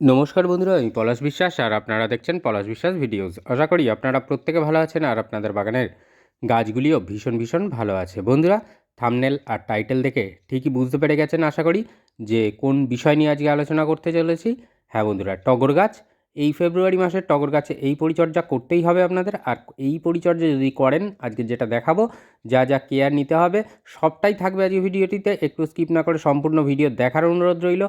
নমস্কার বন্ধুরা, আমি পলাশ বিশ্বাস আর আপনারা দেখছেন পলাশ বিশ্বাস ভিডিওস। আশা করি আপনারা প্রত্যেকে ভালো আছেন আর আপনাদের বাগানের গাছগুলিও ভীষণ ভীষণ ভালো আছে। বন্ধুরা থামনেল আর টাইটেল দেখে ঠিকই বুঝতে পেরে গেছেন, আশা করি, যে কোন বিষয় নিয়ে আজকে আলোচনা করতে চলেছি। হ্যাঁ বন্ধুরা, টগর গাছ এই ফেব্রুয়ারি মাসের টগর গাছে এই পরিচর্যা করতেই হবে আপনাদের। আর এই পরিচর্যা যদি করেন, আজকে যেটা দেখাবো, যা যা কেয়ার নিতে হবে, সবটাই থাকবে আজকে ভিডিওটিতে। একটু স্কিপ না করে সম্পূর্ণ ভিডিও দেখার অনুরোধ রইল।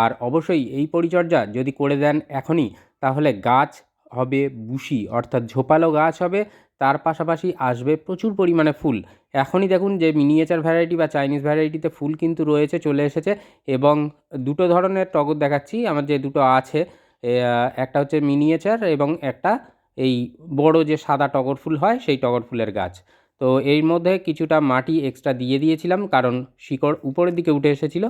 আর অবশ্যই এই পরিচর্যা যদি করে দেন এখনই, তাহলে গাছ হবে বুশি অর্থাৎ ঝোপালো গাছ হবে। তার পাশাপাশি আসবে প্রচুর পরিমাণে ফুল। এখনই দেখুন যে মিনিয়েচার ভ্যারাইটি বা চাইনিজ ভ্যারাইটিতে ফুল কিন্তু রয়েছে, চলে এসেছে। এবং দুটো ধরনের টগর দেখাচ্ছি। আমার যে দুটো আছে একটা হচ্ছে মিনিয়েচার এবং একটা এই বড় যে সাদা টগর ফুল হয় সেই টগর ফুলের গাছ। তো এর মধ্যে কিছুটা মাটি এক্সট্রা দিয়ে দিয়েছিলাম কারণ শিকড় উপরের দিকে উঠে এসেছিল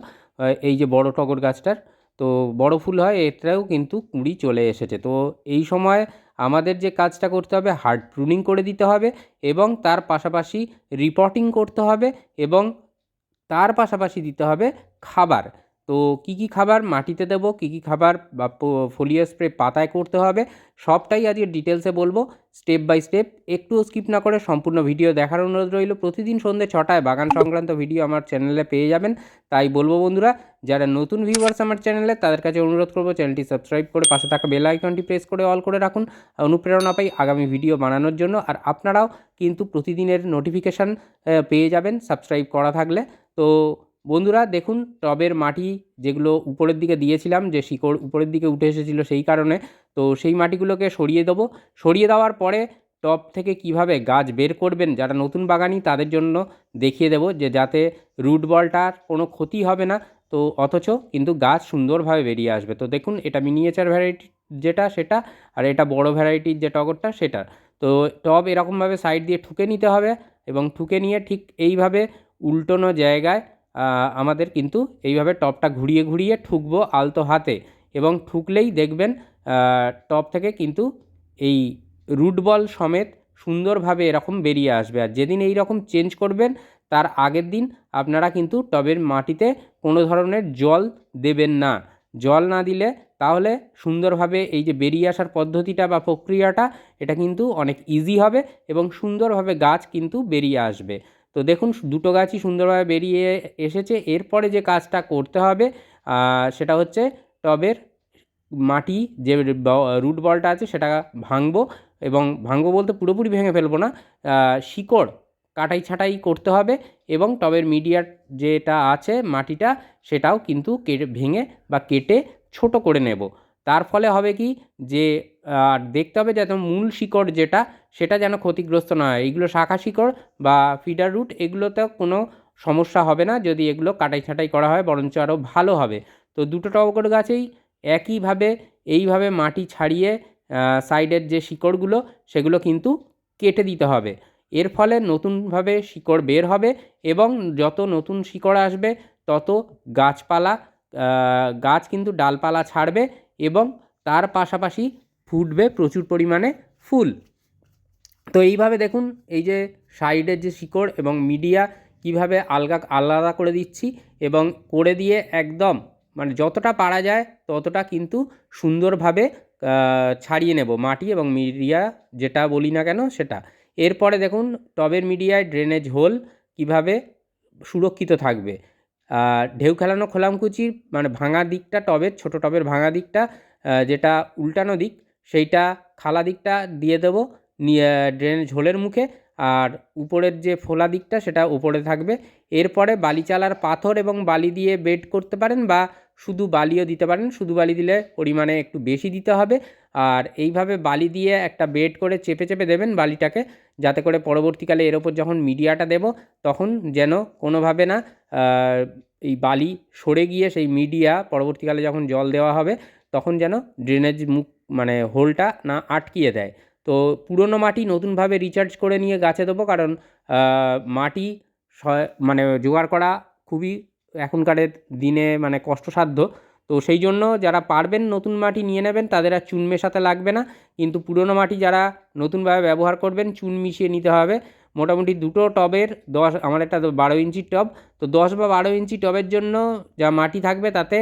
এই যে বড় টগর গাছটার। তো বড় ফুল হয় এটাও কিন্তু কুঁড়ি চলে এসেছে। তো এই সময় আমাদের যে কাজটা করতে হবে, হার্ড প্রুনিং করে দিতে হবে এবং তার পাশাপাশি রিপোর্টিং করতে হবে এবং তার পাশাপাশি দিতে হবে খাবার। তো কি কি খাবার মাটিতে দেবো, কি কি খাবার বা ফোলিও স্প্রে পাতায় করতে হবে, সবটাই আজকে ডিটেলসে বলব স্টেপ বাই স্টেপ একটুও স্কিপ না করে সম্পূর্ণ ভিডিও দেখার অনুরোধ রইল। প্রতিদিন সন্ধ্যে ছটায় বাগান সংক্রান্ত ভিডিও আমার চ্যানেলে পেয়ে যাবেন। তাই বলব বন্ধুরা, যারা নতুন ভিউয়ার্স আমার চ্যানেলে তাদের কাছে অনুরোধ করব চ্যানেলটি সাবস্ক্রাইব করে পাশে থাকা বেল আইকনটি প্রেস করে অল করে রাখুন। অনুপ্রেরণা পাই আগামী ভিডিও বানানোর জন্য। আর আপনারাও কিন্তু প্রতিদিনের নোটিফিকেশান পেয়ে যাবেন। সাবস্ক্রাইব করা থাকলে। তো বন্ধুরা দেখুন, টবের মাটি যেগুলো উপরের দিকে দিয়েছিলাম, যে শিকড় উপরের দিকে উঠে এসেছিল সেই কারণে, তো সেই মাটিগুলোকে সরিয়ে দেবো। সরিয়ে দেওয়ার পরে টব থেকে কীভাবে গাছ বের করবেন, যারা নতুন বাগানি, তাদের জন্য দেখিয়ে দেবো যে যাতে রুট বলটার কোনো ক্ষতি হবে না, তো অথচ কিন্তু গাছ সুন্দরভাবে বেরিয়ে আসবে। তো দেখুন, এটা মিনিয়েচার ভ্যারাইটি যেটা সেটা, আর এটা বড় ভ্যারাইটির যে টগরটা সেটা। তো টব এরকমভাবে সাইড দিয়ে ঠুকে নিতে হবে এবং ঠুকে নিয়ে ঠিক এইভাবে উল্টোনো জায়গায় আমাদের কিন্তু এইভাবে টপটা ঘুরিয়ে ঘুরিয়ে ঠুকবো আলতো হাতে এবং ঠুকলেই দেখবেন টপ থেকে কিন্তু এই রুট বল সমেত সুন্দরভাবে এরকম বেরিয়ে আসবে। আর যেদিন এই রকম চেঞ্জ করবেন, তার আগের দিন আপনারা কিন্তু টবের মাটিতে কোনো ধরনের জল দেবেন না। জল না দিলে তাহলে সুন্দরভাবে এই যে বেরিয়ে আসার পদ্ধতিটা বা প্রক্রিয়াটা, এটা কিন্তু অনেক ইজি হবে এবং সুন্দরভাবে গাছ কিন্তু বেরিয়ে আসবে। তো দেখুন, দুটো গাছই সুন্দরভাবে বেরিয়ে এসেছে। এরপরে যে কাজটা করতে হবে সেটা হচ্ছে টবের মাটি, যে রুট বলটা আছে সেটা ভাঙবো এবং ভাঙবো বলতে পুরোপুরি ভেঙে ফেলব না শিকড় কাটাই ছাঁটাই করতে হবে এবং টবের মিডিয়ার যেটা আছে মাটিটা সেটাও কিন্তু কেটে, ভেঙে বা কেটে ছোট করে নেব। তার ফলে হবে কি? যে আর দেখতে হবে যাতে মূল শিকড় যেটা, সেটা যেন ক্ষতিগ্রস্ত না হয়। এইগুলো শাখা শিকড় বা ফিডার রুট এগুলোতে কোনো সমস্যা হবে না যদি এগুলো কাটাই ছাঁটাই করা হয়, বরঞ্চ আরও ভালো হবে। তো দুটো টগর গাছেই একইভাবে, এইভাবে মাটি ছাড়িয়ে সাইডের যে শিকড়গুলো, সেগুলো কিন্তু কেটে দিতে হবে। এর ফলে নতুনভাবে শিকড় বের হবে এবং যত নতুন শিকড় আসবে, তত গাছপালা গাছ কিন্তু ডালপালা ছাড়বে এবং তার পাশাপাশি ফুটবে প্রচুর পরিমাণে ফুল। তো এইভাবে দেখুন, এই যে সাইডের যে শিকড় এবং মিডিয়া কীভাবে আলগা, আলাদা করে দিচ্ছি এবং করে দিয়ে একদম মানে যতটা পারা যায় ততটা কিন্তু সুন্দরভাবে ছাড়িয়ে নেব মাটি এবং মিডিয়া যেটা বলি না কেন সেটা। এরপরে দেখুন, টবের মিডিয়ায় ড্রেনেজ হোল কীভাবে সুরক্ষিত থাকবে। ঢেউ খেলানো খোলামকুচির মানে ভাঙা দিকটা টবের, ছোট টবের ভাঙা দিকটা যেটা উল্টানো দিক, সেইটা খালা দিকটা দিয়ে দেবো, নিয়ে, ড্রেন ঝোলের মুখে, আর উপরের যে ফোলা দিকটা সেটা উপরে থাকবে। এরপরে বালি চালার পাথর এবং বালি দিয়ে বেড করতে পারেন বা শুধু বালিও দিতে পারেন। শুধু বালি দিলে পরিমাণে একটু বেশি দিতে হবে। আর এইভাবে বালি দিয়ে একটা বেড করে চেপে চেপে দেবেন বালিটাকে, যাতে করে পরবর্তীকালে এর ওপর যখন মিডিয়াটা দেব, তখন যেন কোনোভাবে না এই বালি সরে গিয়ে সেই মিডিয়া পরবর্তীকালে যখন জল দেওয়া হবে, তখন যেন ড্রেনেজ মুখ মানে হোলটা না আটকিয়ে দেয়। তো পুরনো মাটি নতুনভাবে রিচার্জ করে নিয়ে গাছে দেবো, কারণ মাটি মানে জোগাড় করা খুবই এখনকারের দিনে মানে কষ্টসাধ্য। তো সেই জন্য যারা পারবেন নতুন মাটি নিয়ে নেবেন, তাদের আর চুন মেশাতে লাগবে না। কিন্তু পুরনো মাটি যারা নতুনভাবে ব্যবহার করবেন, চুন মিশিয়ে নিতে হবে। মোটামুটি দুটো টবের দশ, আমার একটা বারো ইঞ্চির টব, তো দশ বা বারো ইঞ্চি টবের জন্য যা মাটি থাকবে তাতে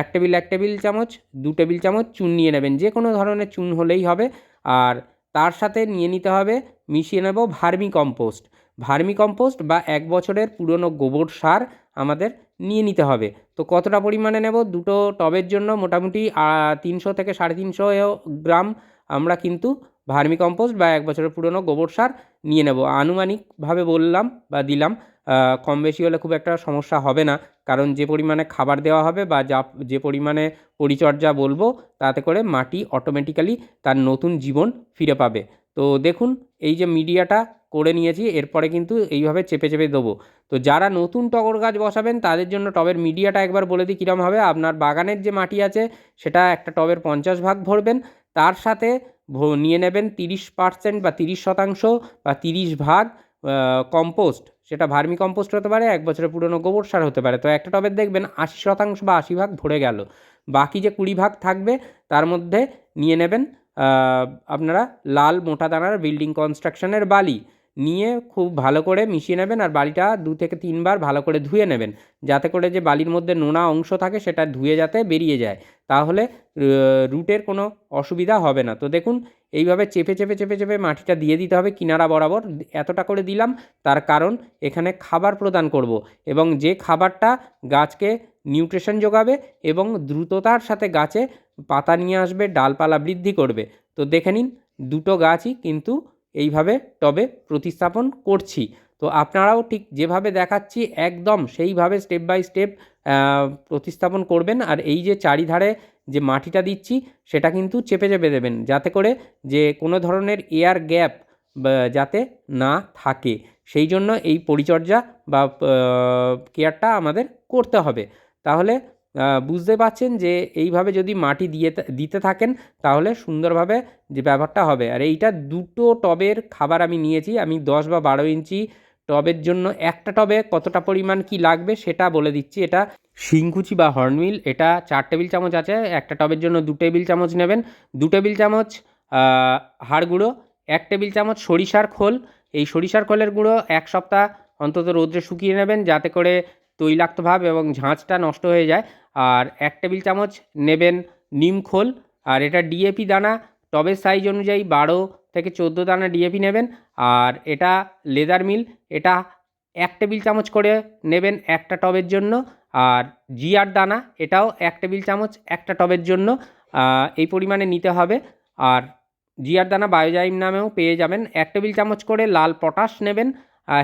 এক টেবিল এক টেবিল চামচ, দু টেবিল চামচ চুন নিয়ে নেবেন। যে কোনো ধরনের চুন হলেই হবে। আর তার সাথে নিয়ে নিতে হবে, মিশিয়ে নেব ভার্মি কম্পোস্ট। ভার্মি কম্পোস্ট বা এক বছরের পুরনো গোবর সার আমাদের নিয়ে নিতে হবে। তো কতটা পরিমাণে নেব? দুটো টবের জন্য মোটামুটি তিনশো থেকে সাড়ে তিনশো গ্রাম আমরা কিন্তু ভার্মি কম্পোস্ট বা এক বছরের পুরনো গোবর সার নিয়ে নেব। আনুমানিকভাবে বললাম বা দিলাম কম বেশি হলে খুব একটা সমস্যা হবে না। কারণ যে পরিমাণে খাবার দেওয়া হবে বা যা, যে পরিমাণে পরিচর্যা বলব, তাতে করে মাটি অটোমেটিক্যালি তার নতুন জীবন ফিরে পাবে। তো দেখুন, এই যে মিডিয়াটা করে নিয়েছি, এরপরে কিন্তু এইভাবে চেপে চেপে দেবো। তো যারা নতুন টগর গাছ বসাবেন, তাদের জন্য টবের মিডিয়াটা একবার বলে দিই কীরকম হবে। আপনার বাগানের যে মাটি আছে, সেটা একটা টবের পঞ্চাশ ভাগ ভরবেন। তার সাথে নিয়ে নেবেন তিরিশ পার্সেন্ট বা তিরিশ শতাংশ বা তিরিশ ভাগ কম্পোস্ট সেটা ভার্মি কম্পোস্ট হতে পারে, এক বছরের পুরনো গোবর সার হতে পারে। তো একটা টবের দেখবেন আশি শতাংশ বা আশি ভাগ ভরে গেল। বাকি যে কুড়ি ভাগ থাকবে, তার মধ্যে নিয়ে নেবেন আপনারা লাল মোটা দানার বিল্ডিং কনস্ট্রাকশনের বালি। নিয়ে খুব ভালো করে মিশিয়ে নেবেন আর বালিটা দু থেকে তিনবার ভালো করে ধুয়ে নেবেন। যাতে করে যে বালির মধ্যে নোনা অংশ থাকে সেটা ধুয়ে যাতে বেরিয়ে যায়। তাহলে রুটের কোনো অসুবিধা হবে না। তো দেখুন, এইভাবে চেপে চেপে চেপে চেপে মাটিটা দিয়ে দিতে হবে কিনারা বরাবর। এতটা করে দিলাম, তার কারণ এখানে খাবার প্রদান করব এবং যে খাবারটা গাছকে নিউট্রিশন যোগাবে এবং দ্রুততার সাথে গাছে পাতা নিয়ে আসবে, ডালপালা বৃদ্ধি করবে। তো দেখে নিন, দুটো গাছই কিন্তু এইভাবে টবে প্রতিস্থাপন করছি। তো আপনারাও ঠিক যেভাবে দেখাচ্ছি, একদম সেইভাবে স্টেপ বাই স্টেপ প্রতিস্থাপন করবেন। আর এই যে চারিধারে যে মাটিটা দিচ্ছি, সেটা কিন্তু চেপে চেপে দেবেন। যাতে করে যে কোনো ধরনের এয়ার গ্যাপ যাতে না থাকে। সেই জন্য এই পরিচর্যা বা কেয়ারটা আমাদের করতে হবে। তাহলে বুঝতে পারছেন যে এইভাবে যদি মাটি দিয়ে দিতে থাকেন, তাহলে সুন্দরভাবে যে ব্যাপারটা হবে। আর এইটা দুটো টবের খাবার আমি নিয়েছি। আমি দশ বা বারো ইঞ্চি টবের জন্য একটা টবে কতটা পরিমাণ কি লাগবে সেটা বলে দিচ্ছি। এটা শিংকুচি বা হর্নমিল এটা চার টেবিল চামচ আছে, একটা টবের জন্য দু টেবিল চামচ নেবেন। দু টেবিল চামচ হাড় গুঁড়ো, এক টেবিল চামচ সরিষার খোল। এই সরিষার খোলের গুঁড়ো এক সপ্তাহ অন্তত রোদ্রে শুকিয়ে নেবেন, যাতে করে তৈলাক্ত ভাব এবং ঝাঁঝটা নষ্ট হয়ে যায়। আর এক টেবিল চামচ নেবেন নিম খোল। আর এটা ডিএপি দানা। টবের সাইজ অনুযায়ী বারো থেকে চোদ্দ দানা ডিএপি নেবেন। আর এটা লেদার মিল। এটা এক টেবিল চামচ করে নেবেন একটা টবের জন্য। আর জিআর দানা, এটাও এক টেবিল চামচ একটা টবের জন্য। এই পরিমাণে নিতে হবে। আর জিআর দানা বায়োজাইম নামেও পেয়ে যাবেন। এক টেবিল চামচ করে লাল পটাশ নেবেন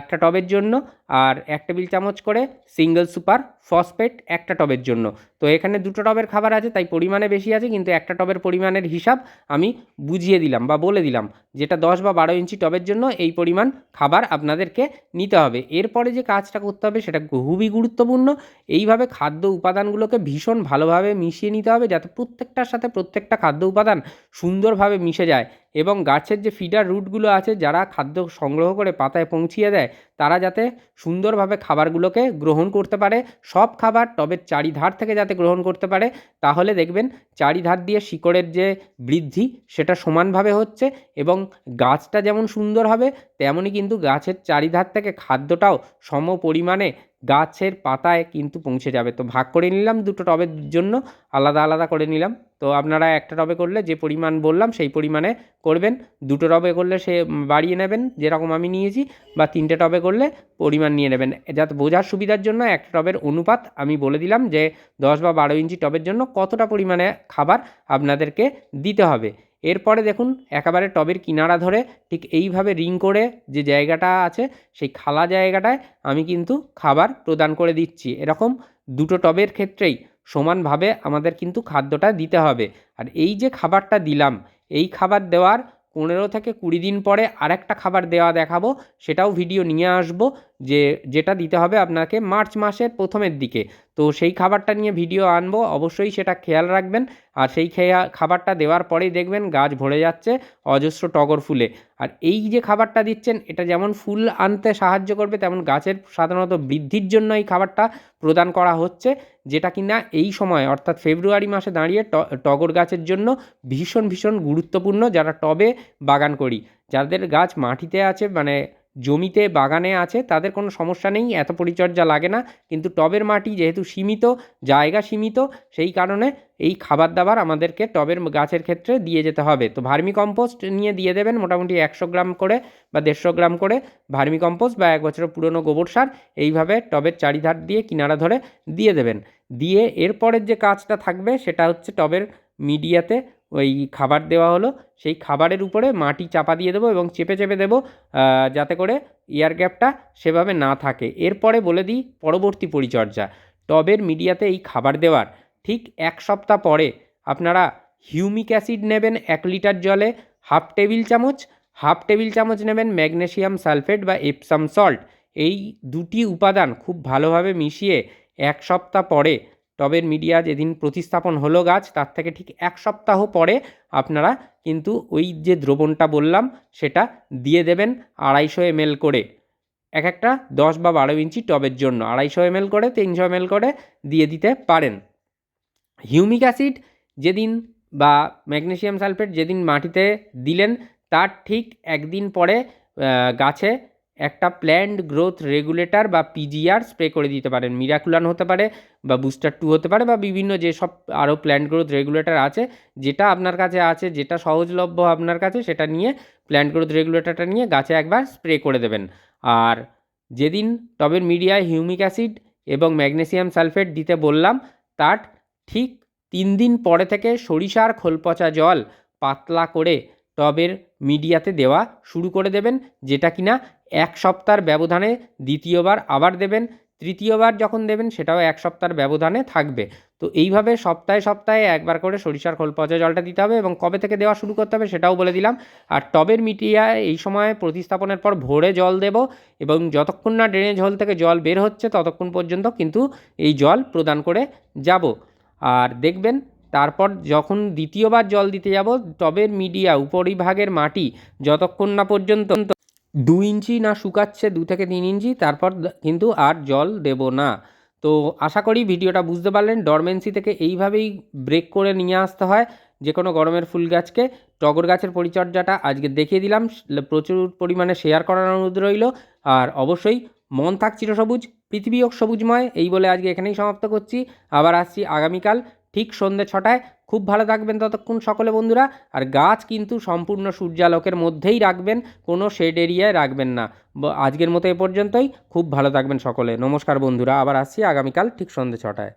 একটা টবের জন্য। আর এক টেবিল চামচ করে সিঙ্গেল সুপার ফসফেট, একটা টবের জন্য। তো এখানে দুটো টবের খাবার আছে, তাই পরিমাণে বেশি আছে, কিন্তু একটা টবের পরিমাণের হিসাব আমি বুঝিয়ে দিলাম বা বলে দিলাম, যেটা দশ বা বারো ইঞ্চি টবের জন্য এই পরিমাণ খাবার আপনাদেরকে নিতে হবে। এরপরে যে কাজটা করতে হবে, সেটা খুবই গুরুত্বপূর্ণ। এইভাবে খাদ্য উপাদানগুলোকে ভীষণ ভালোভাবে মিশিয়ে নিতে হবে, যাতে প্রত্যেকটার সাথে প্রত্যেকটা খাদ্য উপাদান সুন্দরভাবে মিশে যায় এবং গাছের যে ফিডার রুটগুলো আছে, যারা খাদ্য সংগ্রহ করে পাতায় পৌঁছিয়ে দেয়, তারা যাতে সুন্দরভাবে খাবারগুলোকে গ্রহণ করতে পারে, সব খাবার টবের চারিধার থেকে যাতে গ্রহণ করতে পারে, তাহলে দেখবেন চারিধার দিয়ে শিকড়ের যে বৃদ্ধি সেটা সমানভাবে হচ্ছে এবং গাছটা যেমন সুন্দর হবে, তেমনই কিন্তু গাছের চারিধার থেকে খাদ্যটাও সম পরিমাণে গাছের পাতায় কিন্তু পৌঁছে যাবে। তো ভাগ করে নিলাম দুটো টবের জন্য, আলাদা আলাদা করে নিলাম। তো আপনারা একটা টবে করলে যে পরিমাণ বললাম সেই পরিমাণে করবেন। দুটো টবে করলে সে বাড়িয়ে নেবেন, যেরকম আমি নিয়েছি, বা তিনটে টবে করলে পরিমাণ নিয়ে নেবেন। যাতে বোঝার সুবিধার জন্য একটা টবের অনুপাত আমি বলে দিলাম যে দশ বা বারো ইঞ্চি টবের জন্য কতটা পরিমাণে খাবার আপনাদেরকে দিতে হবে। এরপরে দেখুন, একেবারে টবের কিনারা ধরে ঠিক এইভাবে রিং করে যে জায়গাটা আছে, সেই খালা জায়গাটায় আমি কিন্তু খাবার প্রদান করে দিচ্ছি। এরকম দুটো টবের ক্ষেত্রেই সমানভাবে আমাদের কিন্তু খাদ্যটা দিতে হবে। আর এই যে খাবারটা দিলাম, এই খাবার দেওয়ার পনেরো থেকে কুড়ি দিন পরে আরেকটা খাবার দেওয়া দেখাবো, সেটাও ভিডিও নিয়ে আসব। যে যেটা দিতে হবে আপনাকে মার্চ মাসের প্রথমের দিকে। তো সেই খাবারটা নিয়ে ভিডিও আনব, অবশ্যই সেটা খেয়াল রাখবেন। আর সেই খেয়া, খাবারটা দেওয়ার পরেই দেখবেন গাছ ভরে যাচ্ছে অজস্র টগর ফুলে। আর এই যে খাবারটা দিচ্ছেন, এটা যেমন ফুল আনতে সাহায্য করবে, তেমন গাছের সাধারণত বৃদ্ধির জন্য এই খাবারটা প্রদান করা হচ্ছে, যেটা কিনা এই সময়, অর্থাৎ ফেব্রুয়ারি মাসে দাঁড়িয়ে টগর গাছের জন্য ভীষণ ভীষণ গুরুত্বপূর্ণ যারা টবে বাগান করি। যাদের গাছ মাটিতে আছে মানে জমিতে বাগানে আছে, তাদের কোনো সমস্যা নেই, এত পরিচর্যা লাগে না। কিন্তু টবের মাটি যেহেতু সীমিত, জায়গা সীমিত, সেই কারণে এই খাবার দাবার আমাদেরকে টবের গাছের ক্ষেত্রে দিয়ে যেতে হবে। তো ভার্মি কম্পোস্ট নিয়ে দিয়ে দেবেন মোটামুটি একশো গ্রাম করে বা দেড়শো গ্রাম করে ভার্মি কম্পোস্ট বা এক বছরের পুরনো গোবর সার, এইভাবে টবের চারিধার দিয়ে কিনারা ধরে দিয়ে দেবেন। দিয়ে এরপরের যে কাজটা থাকবে সেটা হচ্ছে টবের মিডিয়াতে ওই খাবার দেওয়া হলো, সেই খাবারের উপরে মাটি চাপা দিয়ে দেবো এবং চেপে চেপে দেবো যাতে করে এয়ার গ্যাপটা সেভাবে না থাকে। এরপরে বলে দিই পরবর্তী পরিচর্যা। টবের মিডিয়াতে এই খাবার দেওয়ার। ঠিক এক সপ্তাহ পরে আপনারা হিউমিক অ্যাসিড নেবেন এক লিটার জলে হাফ টেবিল চামচ হাফ টেবিল চামচ নেবেন ম্যাগনেশিয়াম সালফেট বা এপসাম সল্ট এই দুটি উপাদান খুব ভালোভাবে মিশিয়ে এক সপ্তাহ পরে টবের মিডিয়া যেদিন প্রতিস্থাপন হলো গাছ, তার থেকে ঠিক এক সপ্তাহ পরে আপনারা কিন্তু ওই যে দ্রবণটা বললাম, সেটা দিয়ে দেবেন আড়াইশো এমএল করে। এক একটা দশ বা বারো ইঞ্চি টবের জন্য আড়াইশো এমএল করে, তিনশো এমএল করে দিয়ে দিতে পারেন। হিউমিক অ্যাসিড যেদিন বা ম্যাগনেসিয়াম সালফেট যেদিন মাটিতে দিলেন, তার ঠিক একদিন পরে গাছে একটা প্ল্যান্ট গ্রোথ রেগুলেটর বা পিজিআর স্প্রে করে দিতে পারেন। মিরাকুলান হতে পারে বা বুস্টার টু হতে পারে বা বিভিন্ন যেসব আরও প্ল্যান্ট গ্রোথ রেগুলেটর আছে, যেটা আপনার কাছে আছে, যেটা সহজলভ্য আপনার কাছে, সেটা নিয়ে প্ল্যান্ট গ্রোথ রেগুলেটরটা নিয়ে গাছে একবার স্প্রে করে দেবেন। আর যেদিন টবের মিডিয়ায় হিউমিক অ্যাসিড এবং ম্যাগনেসিয়াম সালফেট দিতে বললাম, তার ঠিক তিন দিন পরে থেকে সরিষার খোলপচা জল পাতলা করে টবের মিডিয়াতে দেওয়া শুরু করে দেবেন, যেটা কিনা এক সপ্তাহের ব্যবধানে দ্বিতীয়বার আবার দেবেন, তৃতীয়বার যখন দেবেন সেটাও এক সপ্তাহের ব্যবধানে থাকবে। তো এইভাবে সপ্তাহে সপ্তাহে একবার করে সরিষার খোল পচা জলটা দিতে হবে এবং কবে থেকে দেওয়া শুরু করতে হবে সেটাও বলে দিলাম। আর টবের মিডিয়ায় এই সময় প্রতিস্থাপনের পর ভোরে জল দেব এবং যতক্ষণ না ড্রেনেজ হোল থেকে জল বের হচ্ছে ততক্ষণ পর্যন্ত কিন্তু এই জল প্রদান করে যাব। আর দেখবেন তারপর যখন দ্বিতীয়বার জল দিতে যাব, টবের মিডিয়া, উপরিভাগের মাটি যতক্ষণ না পর্যন্ত দু ইঞ্চি না শুকাচ্ছে দু থেকে তিন ইঞ্চি, তারপর কিন্তু আর জল দেব না। তো আশা করি ভিডিওটা বুঝতে পারলেন ডরমেন্সি থেকে এইভাবেই ব্রেক করে নিয়ে আসতে হয় যে কোনো গরমের ফুল গাছকে। টগর গাছের পরিচর্যাটা আজকে দেখিয়ে দিলাম প্রচুর পরিমাণে শেয়ার করার অনুরোধ রইল। আর অবশ্যই মন থাক চিরসবুজ, পৃথিবী হোক সবুজময়, এই বলে আজকে এখানেই সমাপ্ত করছি। আবার আসছি আগামীকাল ঠিক সন্ধ্যে ছটায়। খুব ভালো থাকবেন ততক্ষণ সকলে বন্ধুরা। আর গাছ কিন্তু সম্পূর্ণ সূর্যালোকের মধ্যেই রাখবেন, কোনো শেড এরিয়ায় রাখবেন না। আজকের মতো এ পর্যন্তই। খুব ভালো থাকবেন সকলে। নমস্কার বন্ধুরা। আবার আসছি আগামীকাল ঠিক সন্ধ্যে ছটায়।